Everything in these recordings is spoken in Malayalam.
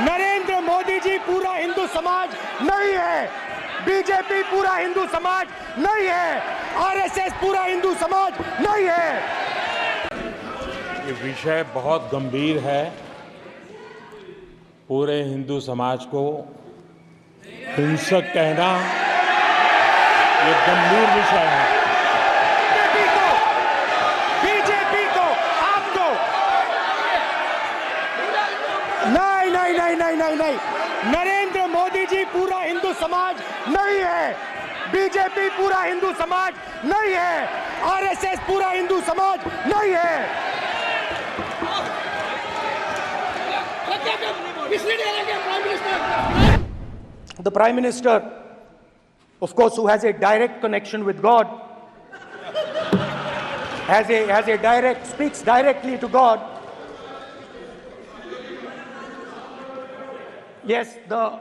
नरेंद्र मोदी जी पूरा हिंदू समाज नहीं है। बीजेपी पूरा हिंदू समाज नहीं है। आरएसएस पूरा हिंदू समाज नहीं है। ये विषय बहुत गंभीर है। पूरे हिंदू समाज को हिंसक कहना ये गंभीर विषय है बीजेपी को बीजेपी को आपको नहीं नहीं नहीं नहीं नहीं नहीं। नरेंद्र मोदी जी पूरा हिंदू समाज नहीं है। बीजेपी पूरा हिंदू समाज नहीं है। आरएसएस पूरा हिंदू समाज नहीं है। The prime minister of course has a direct connection with God has a direct speaks directly to God Yes, the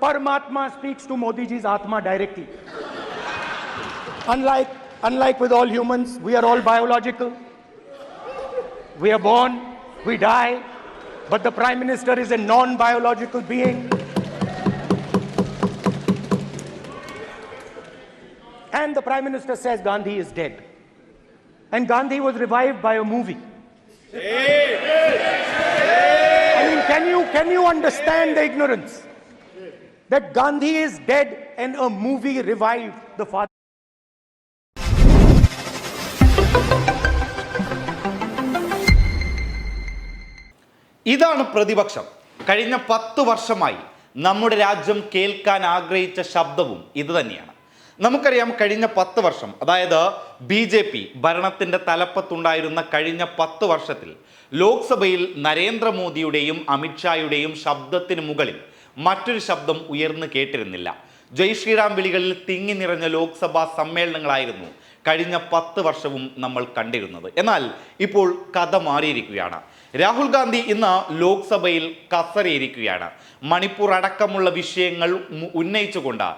Paramatma speaks to Modi ji's Atma directly. Unlike, unlike with all humans, we are all biological. We are born, we die, but the Prime Minister is a non biological being. And the Prime Minister says Gandhi is dead. And Gandhi was revived by a movie. I mean, can you, understand the ignorance? That Gandhi is dead and a movie revived the father. ഇതാണ് പ്രതിപക്ഷം കഴിഞ്ഞ പത്ത് വർഷമായി നമ്മുടെ രാജ്യം കേൾക്കാൻ ആഗ്രഹിച്ച ശബ്ദവും ഇത് തന്നെയാണ് നമുക്കറിയാം കഴിഞ്ഞ പത്ത് വർഷം അതായത് ബി ജെ പി ഭരണത്തിന്റെ തലപ്പത്തുണ്ടായിരുന്ന കഴിഞ്ഞ പത്ത് വർഷത്തിൽ ലോക്സഭയിൽ നരേന്ദ്രമോദിയുടെയും അമിത്ഷായുടെയും ശബ്ദത്തിന് മുകളിൽ മറ്റൊരു ശബ്ദം ഉയർന്നു കേട്ടിരുന്നില്ല. ജയ് ശ്രീറാം വിളികളിൽ തിങ്ങി നിറഞ്ഞ ലോക്സഭാ സമ്മേളനങ്ങളായിരുന്നു കഴിഞ്ഞ പത്ത് വർഷവും നമ്മൾ കണ്ടിരുന്നത്. എന്നാൽ ഇപ്പോൾ കഥ മാറിയിരിക്കുകയാണ്. രാഹുൽ ഗാന്ധി ഇന്ന് ലോക്സഭയിൽ കസറിയിരിക്കുകയാണ് മണിപ്പൂർ അടക്കമുള്ള വിഷയങ്ങൾ ഉന്നയിച്ചുകൊണ്ട്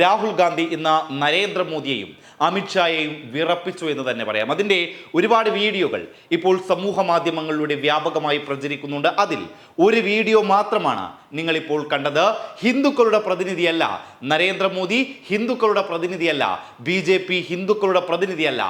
രാഹുൽ ഗാന്ധി ഇന്ന് നരേന്ദ്രമോദിയെയും അമിത്ഷായെയും വിറപ്പിച്ചു എന്ന് തന്നെ പറയാം. അതിന്റെ ഒരുപാട് വീഡിയോകൾ ഇപ്പോൾ സമൂഹ മാധ്യമങ്ങളിലൂടെ വ്യാപകമായി പ്രചരിക്കുന്നുണ്ട്. അതിൽ ഒരു വീഡിയോ മാത്രമാണ് നിങ്ങളിപ്പോൾ കണ്ടത്. ഹിന്ദുക്കളുടെ പ്രതിനിധിയല്ല നരേന്ദ്രമോദി ഹിന്ദുക്കളുടെ പ്രതിനിധിയല്ല ബി ജെ പി ഹിന്ദുക്കളുടെ പ്രതിനിധിയല്ല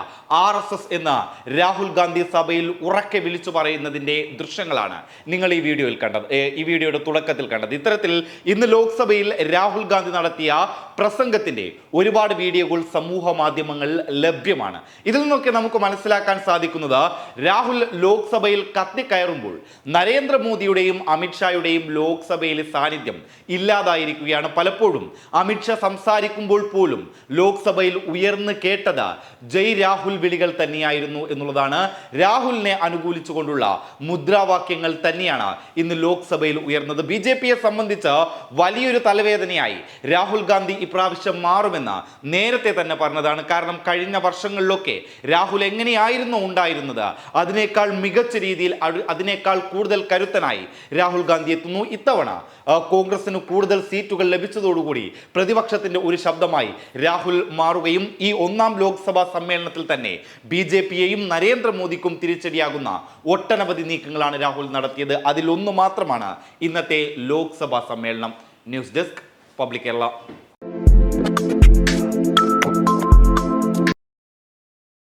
ആർ എസ് എസ് എന്ന് രാഹുൽ ഗാന്ധി സഭയിൽ ഉറക്കെ വിളിച്ചു പറയുന്നതിന്റെ ദൃശ്യങ്ങളാണ് നിങ്ങൾ ഈ വീഡിയോയിൽ കണ്ടത്. ഈ വീഡിയോയുടെ തുടക്കത്തിൽ കണ്ടത്. ഇത്തരത്തിൽ ഇന്ന് ലോക്സഭയിൽ രാഹുൽ ഗാന്ധി നടത്തിയ പ്രസംഗത്തിന്റെ ഒരുപാട് വീഡിയോകൾ സമൂഹ മാധ്യമങ്ങളിൽ ലഭ്യമാണ്. ഇതിൽ നിന്നൊക്കെ നമുക്ക് മനസ്സിലാക്കാൻ സാധിക്കുന്നത് രാഹുൽ ലോക്സഭയിൽ കത്തിക്കയറുമ്പോൾ നരേന്ദ്രമോദിയുടെയും അമിത്ഷായുടെയും ലോക്സഭയിലെ സാന്നിധ്യം ഇല്ലാതായിരിക്കുകയാണ് പലപ്പോഴും. അമിത്ഷാ സംസാരിക്കുമ്പോൾ പോലും ലോക്സഭയിൽ ഉയർന്നു കേട്ടത് ജയ് രാഹുൽ വിളികൾ തന്നെയായിരുന്നു എന്നുള്ളതാണ്. രാഹുലിനെ അനുകൂലിച്ചുകൊണ്ടുള്ള മുദ്രാവാക്യങ്ങൾ തന്നെയാണ് ഇന്ന് ലോക്സഭയിൽ ഉയർന്നത്. ബി ജെ പിയെ സംബന്ധിച്ച് വലിയൊരു തലവേദനയായി രാഹുൽ ഗാന്ധി ഇപ്രാവശ്യം മാറുമെന്ന് നേരത്തെ തന്നെ പറഞ്ഞതാണ്. കാരണം കഴിഞ്ഞ വർഷങ്ങളിലൊക്കെ രാഹുൽ എങ്ങനെയായിരുന്നു ഉണ്ടായിരുന്നത്? അതിനേക്കാൾ മികച്ച രീതിയിൽ അതിനേക്കാൾ കൂടുതൽ കരുത്തനായി രാഹുൽ ഗാന്ധി എത്തുന്നു ഇത്തവണ. കോൺഗ്രസിന് കൂടുതൽ സീറ്റുകൾ ലഭിച്ചതോടുകൂടി പ്രതിപക്ഷത്തിന്റെ ഒരു ശബ്ദമായി രാഹുൽ മാറുകയും ഈ ഒന്നാം ലോക്സഭാ സമ്മേളനത്തിൽ തന്നെ ബി ജെ പിയെയും നരേന്ദ്രമോദിക്കും തിരിച്ചടിയാകുന്ന ഒട്ടനവധി നീക്കങ്ങളാണ് രാഹുൽ നടത്തിയത്. അതിലൊന്നു മാത്രമാണ് ഇന്നത്തെ ലോക്സഭാ സമ്മേളനം. News desk public Kerala.